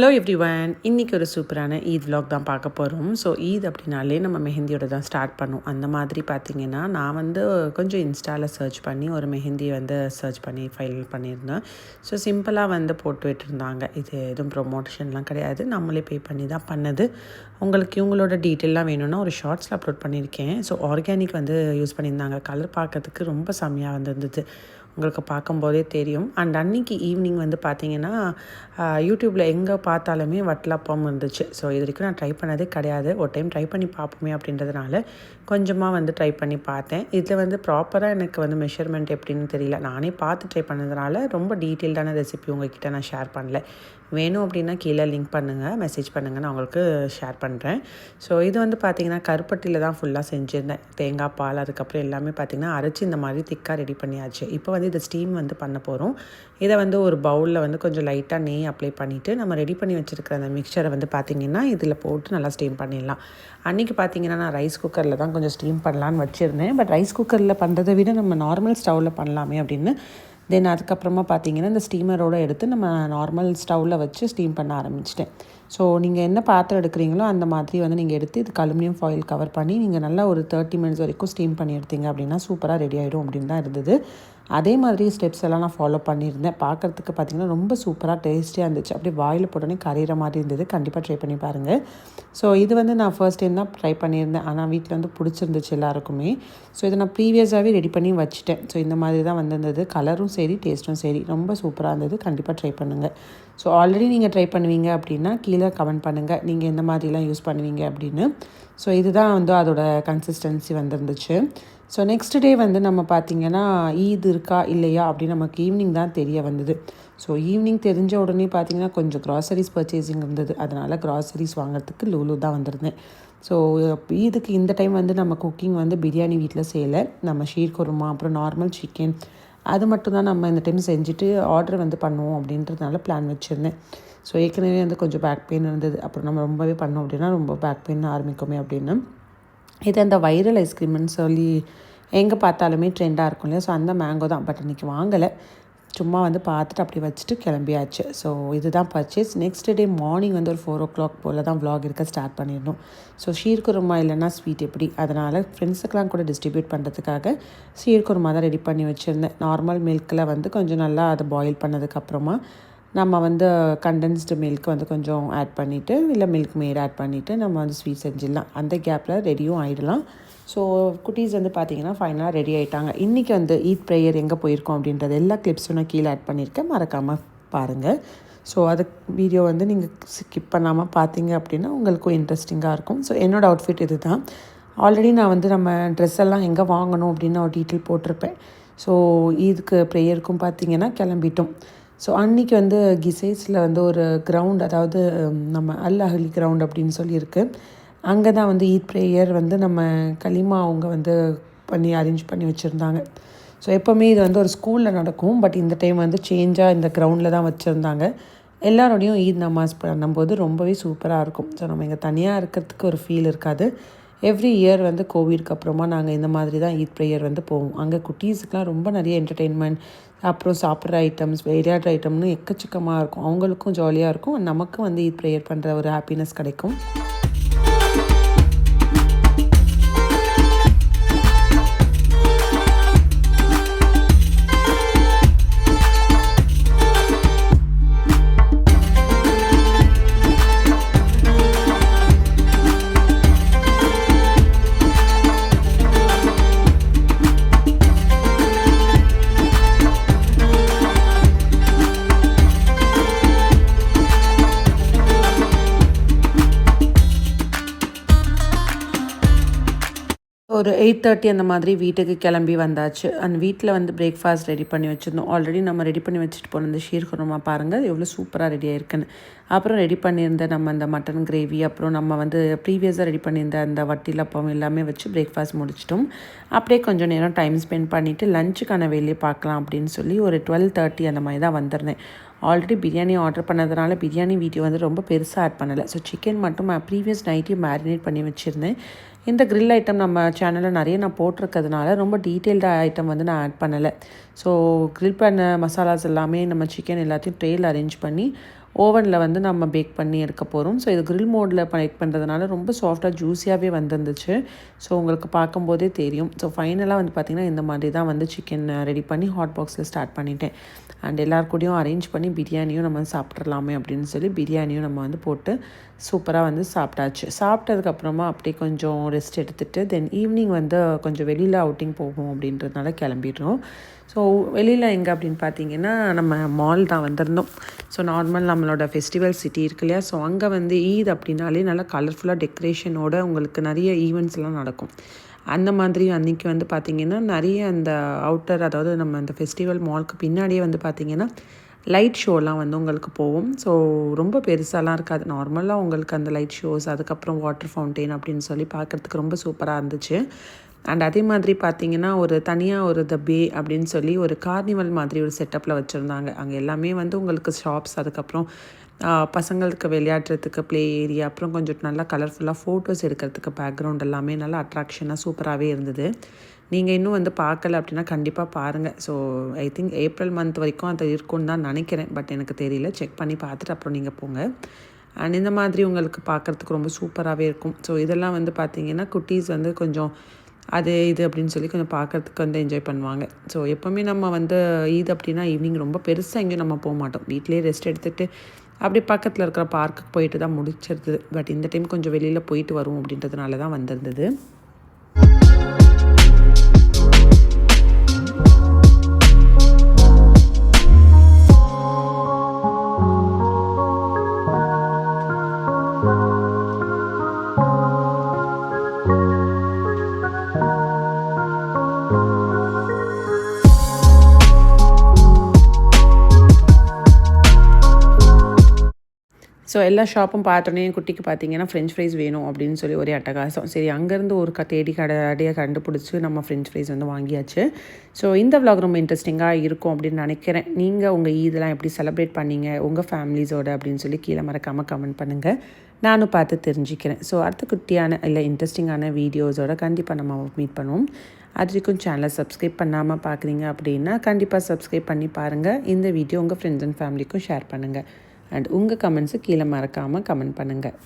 Hello every one இன்றைக்கி ஒரு சூப்பரான ஈத் விலாக் தான் பார்க்க போகிறோம் ஸோ ஈத் அப்படின்னாலே நம்ம மெஹந்தியோட தான் ஸ்டார்ட் பண்ணும். அந்த மாதிரி பார்த்தீங்கன்னா நான் வந்து கொஞ்சம் இன்ஸ்டாவில் சர்ச் பண்ணி ஒரு மெஹந்தி வந்து சர்ச் பண்ணி ஃபைல் பண்ணியிருந்தேன். ஸோ சிம்பிளாக வந்து போட்டு விட்டுருந்தாங்க. இது எதுவும் ப்ரொமோஷன்லாம் கிடையாது. நம்மளே பே பண்ணி தான் பண்ணது. உங்களுக்கு இவங்களோட டீட்டெயிலாம் வேணும்னா ஒரு ஷார்ட்ஸில் அப்லோட் பண்ணியிருக்கேன். ஸோ ஆர்கானிக் வந்து யூஸ் பண்ணியிருந்தாங்க. கலர் பார்க்கறதுக்கு ரொம்ப செம்மையாக வந்துருந்தது. உங்களுக்கு பார்க்கும்போதே தெரியும். அண்ட் அன்னைக்கு ஈவினிங் வந்து பார்த்தீங்கன்னா யூடியூப்பில் எங்கே பார்த்தாலுமே வட்டலப்பம் இருந்துச்சு. ஸோ இது வரைக்கும் நான் ட்ரை பண்ணதே கிடையாது. ஒரு டைம் ட்ரை பண்ணி பார்ப்போமே அப்படின்றதுனால கொஞ்சமாக வந்து ட்ரை பண்ணி பார்த்தேன். இதில் வந்து ப்ராப்பராக எனக்கு வந்து மெஷர்மெண்ட் எப்படின்னு தெரியல. நானே பார்த்து ட்ரை பண்ணதுனால ரொம்ப டீட்டெயில்டான ரெசிபி உங்ககிட்ட நான் ஷேர் பண்ணல. வேணும் அப்படின்னா கீழே லிங்க் பண்ணுங்கள் மெசேஜ் பண்ணுங்கள் நான் உங்களுக்கு ஷேர் பண்ணுறேன் ஸோ இது வந்து பார்த்திங்கன்னா கருப்பட்டியில் தான் ஃபுல்லாக செஞ்சுருந்தேன். தேங்காய் பால் அதுக்கப்புறம் எல்லாமே பார்த்திங்கன்னா அரைச்சி இந்த மாதிரி திக்காக ரெடி பண்ணியாச்சு. இப்போ வந்து இதை ஸ்டீம் வந்து பண்ண போகிறோம் இதை வந்து ஒரு பவுலில் வந்து கொஞ்சம் லைட்டாக நெய் அப்ளை பண்ணிவிட்டு நம்ம ரெடி பண்ணி வச்சுருக்கிற அந்த மிக்சரை வந்து பார்த்திங்கன்னா இதில் போட்டு நல்லா ஸ்டீம் பண்ணிடலாம். அன்றைக்கி பார்த்திங்கன்னா நான் ரைஸ் குக்கரில் தான் கொஞ்சம் ஸ்டீம் பண்ணலான்னு வச்சுருந்தேன். பட் ரைஸ் குக்கரில் பண்ணுறதை விட நம்ம நார்மல் ஸ்டவ்வில் பண்ணலாமே அப்படின்னு தென் அதுக்கப்புறமா பார்த்தீங்கன்னா இந்த ஸ்டீமரோடு எடுத்து நம்ம நார்மல் ஸ்டவ்வில் வச்சு ஸ்டீம் பண்ண ஆரம்பிச்சிட்டேன். ஸோ நீங்கள் என்ன பாத்திரம் எடுக்கிறீங்களோ அந்த மாதிரி வந்து நீங்கள் எடுத்து இதுக்கு அலுமினியம் ஃபாயில் கவர் பண்ணி நீங்கள் நல்லா ஒரு தேர்ட்டி மினிட்ஸ் வரைக்கும் ஸ்டீம் பண்ணி எடுத்தீங்க அப்படின்னா சூப்பராக ரெடி ஆகிடும் அப்படின்னு தான் இருந்தது. அதே மாதிரி ஸ்டெப்ஸ் எல்லாம் நான் ஃபாலோ பண்ணியிருந்தேன். பார்க்குறதுக்கு பார்த்திங்கன்னா ரொம்ப சூப்பராக டேஸ்டியாக இருந்துச்சு. அப்படியே வாயில் போட்டோன்னே கரையிற மாதிரி இருந்தது. கண்டிப்பாக ட்ரை பண்ணி பாருங்கள் ஸோ இது வந்து நான் ஃபர்ஸ்ட் டைம் தான் ட்ரை பண்ணியிருந்தேன். ஆனால் வீட்டில் வந்து பிடிச்சிருந்துச்சு எல்லாருக்குமே. ஸோ இதை நான் ப்ரீவியஸாகவே ரெடி பண்ணி வச்சுட்டேன். ஸோ இந்த மாதிரி தான் வந்திருந்தது. கலரும் சரி டேஸ்ட்டும் சரி. ரொம்ப சூப்பராக இருந்தது. கண்டிப்பாக ட்ரை பண்ணுங்கள் ஸோ ஆல்ரெடி நீங்கள் ட்ரை பண்ணுவீங்க அப்படின்னா கீழே கமெண்ட் பண்ணுங்கள் நீங்கள் எந்த மாதிரிலாம் யூஸ் பண்ணுவீங்க அப்படின்னு. ஸோ இதுதான் வந்து அதோட கன்சிஸ்டன்சி வந்திருந்துச்சு. ஸோ நெக்ஸ்ட் டே வந்து நம்ம பார்த்திங்கன்னா ஈத் இருக்கா இல்லையா அப்படின்னு நமக்கு ஈவினிங் தான் தெரிய வந்தது. ஸோ ஈவினிங் தெரிஞ்ச உடனே பார்த்திங்கன்னா கொஞ்சம் க்ராசரிஸ் பர்ச்சேசிங் இருந்தது. அதனால் க்ராசரிஸ் வாங்குறதுக்கு லூலு தான் வந்திருந்தேன். ஸோ ஈதுக்கு இந்த டைம் வந்து நம்ம குக்கிங் வந்து பிரியாணி வீட்டில் செய்யலை. நம்ம ஷீர் குருமா அப்புறம் நார்மல் சிக்கன் அது மட்டும் தான் நம்ம இந்த டைம் செஞ்சுட்டு ஆர்டர் வந்து பண்ணுவோம் அப்படின்றதுனால பிளான் வச்சுருந்தேன். ஸோ ஏற்கனவே வந்து கொஞ்சம் பேக் பெயின் இருந்தது. அப்புறம் நம்ம ரொம்பவே பண்ணோம் அப்படின்னா ரொம்ப பேக் பெயின் ஆரம்பிக்குமே அப்படின்னு. இது அந்த வைரல் ஐஸ்கிரீம்னு சொல்லி எங்கே பார்த்தாலுமே ட்ரெண்டாக இருக்கும் இல்லையா? ஸோ அந்த மேங்கோ தான். பட் இன்றைக்கி வாங்கலை. சும்மா வந்து பார்த்துட்டு அப்படி வச்சுட்டு கிளம்பியாச்சு. ஸோ இதுதான் பர்ச்சேஸ் நெக்ஸ்ட் டே மார்னிங் வந்து ஒரு ஃபோர் ஓ கிளாக் போல் தான் vlog இருக்க ஸ்டார்ட் பண்ணிடணும். ஸோ ஷீர் குருமா இல்லைன்னா ஸ்வீட் எப்படி? அதனால் ஃப்ரெண்ட்ஸுக்கெலாம் கூட டிஸ்ட்ரிபியூட் பண்ணுறதுக்காக ஷீர் குருமா தான் ரெடி பண்ணி வச்சுருந்தேன். நார்மல் மில்கில் வந்து கொஞ்சம் நல்லா அதை பாயில் பண்ணதுக்கப்புறமா நம்ம வந்து கண்டென்ஸ்டு மில்க் வந்து கொஞ்சம் ஆட் பண்ணிவிட்டு இல்லை மில்க் மேட் ஆட் பண்ணிவிட்டு நம்ம வந்து ஸ்வீட் செஞ்சிடலாம். அந்த கேப்பில் ரெடியும் ஆகிடலாம் ஸோ குட்டீஸ் வந்து பார்த்தீங்கன்னா ஃபைனலாக ரெடி ஆகிட்டாங்க இன்றைக்கி வந்து ஈத் ப்ரேயர் எங்கே போயிருக்கோம் அப்படின்றது எல்லா கிளிப்ஸும் நான் கீழே ஆட் பண்ணியிருக்கேன். மறக்காமல் பாருங்கள் ஸோ அது வீடியோ வந்து நீங்கள் ஸ்கிப் பண்ணாமல் பார்த்தீங்க அப்படின்னா உங்களுக்கும் இன்ட்ரெஸ்டிங்காக இருக்கும். ஸோ என்னோடய அவுட்ஃபிட் இது தான் ஆல்ரெடி நான் வந்து நம்ம ட்ரெஸ் எல்லாம் எங்கே வாங்கணும் அப்படின்னு ஒரு டீட்டெயில் போட்டிருப்பேன். ஸோ இதுக்கு ப்ரேயருக்கும் பார்த்தீங்கன்னா கிளம்பிட்டோம். ஸோ அன்றைக்கி வந்து கிசைஸில் வந்து ஒரு கிரவுண்ட் அதாவது நம்ம அல் அஹலி கிரவுண்ட் அப்படின்னு சொல்லியிருக்கு. அங்கே தான் வந்து ஈத் ப்ரேயர் வந்து நம்ம கலிமா அவங்க வந்து பண்ணி அரேஞ்ச் பண்ணி வச்சுருந்தாங்க. ஸோ எப்போவுமே இது வந்து ஒரு ஸ்கூலில் நடக்கும். பட் இந்த டைம் வந்து சேஞ்சாக இந்த கிரவுண்டில் தான் வச்சுருந்தாங்க. எல்லாரோடையும் ஈத் நமாஸ் பண்ணும்போது ரொம்பவே சூப்பராக இருக்கும். ஸோ நம்ம இங்கே தனியாக இருக்கிறதுக்கு ஒரு ஃபீல் இருக்காது. எவ்ரி இயர் வந்து கோவிட்க்கு அப்புறமா நாங்கள் இந்த மாதிரி தான் ஈத் ப்ரேயர் வந்து போவோம். அங்கே குட்டீஸுக்கெலாம் ரொம்ப நிறைய என்டர்டெயின்மெண்ட் அப்புறம் சாப்பிட்ற ஐட்டம்ஸ் விளையாடுற ஐட்டம்னு எக்கச்சக்கமாக இருக்கும். அவங்களுக்கும் ஜாலியாக இருக்கும். நமக்கும் வந்து ஈத் ப்ரேயர் பண்ணுற ஒரு ஹாப்பினஸ் கிடைக்கும். ஒரு எயிட் தேர்ட்டி அந்த மாதிரி வீட்டுக்கு கிளம்பி வந்தாச்சு. அந்த வீட்டில் வந்து பிரேக்ஃபாஸ்ட் ரெடி பண்ணி வச்சுருந்தோம். ஆல்ரெடி நம்ம ரெடி பண்ணி வச்சுட்டு போன இந்த ஷீர்குருமா பாருங்கள் எவ்வளோ சூப்பராக ரெடி ஆயிருக்குன்னு. அப்புறம் ரெடி பண்ணியிருந்த நம்ம அந்த மட்டன் கிரேவி அப்புறம் நம்ம வந்து ப்ரீவியஸாக ரெடி பண்ணியிருந்த அந்த வட்டிலப்பம் எல்லாமே வச்சு பிரேக்ஃபாஸ்ட் முடிச்சிட்டோம். அப்படியே கொஞ்சம் நேரம் டைம் ஸ்பெண்ட் பண்ணிவிட்டு லஞ்சுக்கான வேலையை பார்க்கலாம் அப்படின்னு சொல்லி ஒரு டுவெல் தேர்ட்டி அந்த மாதிரி தான் வந்திருந்தேன். ஆல்ரெடி பிரியாணி ஆர்டர் பண்ணதுனால பிரியாணி வீடியோ வந்து ரொம்ப பெருசாக ஆட் பண்ணலை. ஸோ சிக்கன் மட்டும் ப்ரீவியஸ் நைட்டே மேரினேட் பண்ணி வச்சுருந்தேன். இந்த க்ரில் ஐட்டம் நம்ம சேனலில் நிறைய நான் போட்டிருக்கிறதுனால ரொம்ப டீட்டெயில்டாக ஐட்டம் வந்து நான் ஆட் பண்ணலை. ஸோ க்ரில் பண்ண மசாலாஸ் எல்லாமே நம்ம சிக்கன் எல்லாத்தையும் ட்ரேயில் அரேஞ்ச் பண்ணி ஓவனில் வந்து நம்ம பேக் பண்ணி எடுக்க போகிறோம் ஸோ இது க்ரில் மோடில் பேக் பண்ணுறதுனால ரொம்ப சாஃப்டாக ஜூஸியாகவே வந்துருந்துச்சு. ஸோ உங்களுக்கு பார்க்கும்போதே தெரியும். ஸோ ஃபைனலாக வந்து பார்த்திங்கன்னா இந்த மாதிரி தான் வந்து சிக்கன் ரெடி பண்ணி ஹாட் பாக்ஸில் ஸ்டார்ட் பண்ணிட்டேன். அண்ட் எல்லார் கூடயும் அரேஞ்ச் பண்ணி பிரியாணியும் நம்ம சாப்பிட்றலாமே அப்படின்னு சொல்லி பிரியாணியும் நம்ம வந்து போட்டு சூப்பராக வந்து சாப்பிட்டாச்சு. சாப்பிட்டதுக்கப்புறமா அப்படியே கொஞ்சம் ரெஸ்ட் எடுத்துகிட்டு தென் ஈவினிங் வந்து கொஞ்சம் வெளியில் அவுட்டிங் போகும் அப்படின்றதுனால கிளம்பிடுறோம். ஸோ வெளியில் எங்கே அப்படின்னு பார்த்தீங்கன்னா நம்ம மால் தான் வந்திருந்தோம். ஸோ நார்மல் நம்மளோட ஃபெஸ்டிவல் சிட்டி இருக்கு இல்லையா? ஸோ அங்கே வந்து ஈத் அப்படின்னாலே நல்லா கலர்ஃபுல்லாக டெக்கரேஷனோட உங்களுக்கு நிறைய ஈவெண்ட்ஸ்லாம் நடக்கும். அந்த மாதிரி அன்றைக்கி வந்து பார்த்திங்கன்னா நிறைய அந்த அவுட்டர் அதாவது நம்ம அந்த ஃபெஸ்டிவல் மாலுக்கு பின்னாடியே வந்து பார்த்திங்கன்னா லைட் ஷோலாம் வந்து உங்களுக்கு போகும். ஸோ ரொம்ப பெருசாலாம் இருக்காது. நார்மலாக உங்களுக்கு அந்த லைட் ஷோஸ் அதுக்கப்புறம் வாட்டர் ஃபவுண்டெயின் அப்படின்னு சொல்லி பார்க்குறதுக்கு ரொம்ப சூப்பராக இருந்துச்சு. அண்ட் அதே மாதிரி பார்த்தீங்கன்னா ஒரு தனியாக ஒரு த பே அப்படின்னு சொல்லி ஒரு கார்னிவல் மாதிரி ஒரு செட்டப்பில் வச்சுருந்தாங்க. அங்கே எல்லாமே வந்து உங்களுக்கு ஷாப்ஸ் அதுக்கப்புறம் பசங்களுக்கு விளையாடுறதுக்கு ப்ளே ஏரியா அப்புறம் கொஞ்சம் நல்லா கலர்ஃபுல்லாக ஃபோட்டோஸ் எடுக்கிறதுக்கு பேக்ரவுண்ட் எல்லாமே நல்லா அட்ராக்ஷனாக சூப்பராகவே இருந்தது. நீங்கள் இன்னும் வந்து பார்க்கல அப்படின்னா கண்டிப்பாக பாருங்கள் so I think April month வரைக்கும் அது இருக்கும்னு தான் நினைக்கிறேன். பட் எனக்கு தெரியல. செக் பண்ணி பார்த்துட்டு அப்புறம் நீங்கள் போங்க. அண்ட் இந்த மாதிரி உங்களுக்கு பார்க்குறதுக்கு ரொம்ப சூப்பராகவே இருக்கும். ஸோ இதெல்லாம் வந்து பார்த்தீங்கன்னா குட்டீஸ் வந்து கொஞ்சம் அது இது அப்படின்னு சொல்லி கொஞ்சம் பார்க்கறதுக்கு வந்து என்ஜாய் பண்ணுவாங்க. ஸோ எப்போவுமே நம்ம வந்து ஈத் அப்படின்னா ஈவினிங் ரொம்ப பெருசாக எங்கேயும் நம்ம போக மாட்டோம். வீட்டிலே ரெஸ்ட் எடுத்துகிட்டு அப்படி பக்கத்தில் இருக்கிற பார்க்குக்கு போயிட்டு தான் முடிச்சிருது பட் இந்த டைம் கொஞ்சம் வெளியில் போயிட்டு வரும் அப்படின்றதுனால தான் வந்திருந்தது. ஸோ எல்லா ஷாப்பும் பார்த்தோன்னே என் குட்டிக்கு பார்த்தீங்கன்னா ஃப்ரெஞ்ச் ஃப்ரைஸ் வேணும் அப்படின்னு சொல்லி ஒரே அட்டகாசம். சரி அங்கேருந்து ஒரு க தேடி கடை கண்டுபிடிச்சி நம்ம ஃப்ரெஞ்ச் ஃப்ரைஸ் வந்து வாங்கியாச்சு. ஸோ இந்த விலாக் ரொம்ப இன்ட்ரெஸ்டிங்காக இருக்கும் அப்படின்னு நினைக்கிறேன். நீங்கள் உங்கள் ஈதெல்லாம் எப்படி செலிப்ரேட் பண்ணீங்க? உங்கள் ஃபேமிலிஸோட அப்படின்னு சொல்லி கீழே மறக்காமல் கமெண்ட் பண்ணுங்கள் நானும் பார்த்து தெரிஞ்சுக்கிறேன். ஸோ அடுத்த குட்டியான இல்லை இன்ட்ரெஸ்டிங்கான வீடியோஸோட கண்டிப்பாக நம்ம மீட் பண்ணுவோம். அது வரைக்கும் சேனலை சப்ஸ்கிரைப் பண்ணாமல் பார்க்குறீங்க அப்படின்னா கண்டிப்பாக சப்ஸ்கிரைப் பண்ணி பாருங்கள் இந்த வீடியோ உங்கள் ஃப்ரெண்ட்ஸ் அண்ட் ஃபேமிலிக்கும் ஷேர் பண்ணுங்கள் அண்ட் உங்கள் கமெண்ட்ஸு கீழே மறக்காமல் கமெண்ட் பண்ணுங்கள்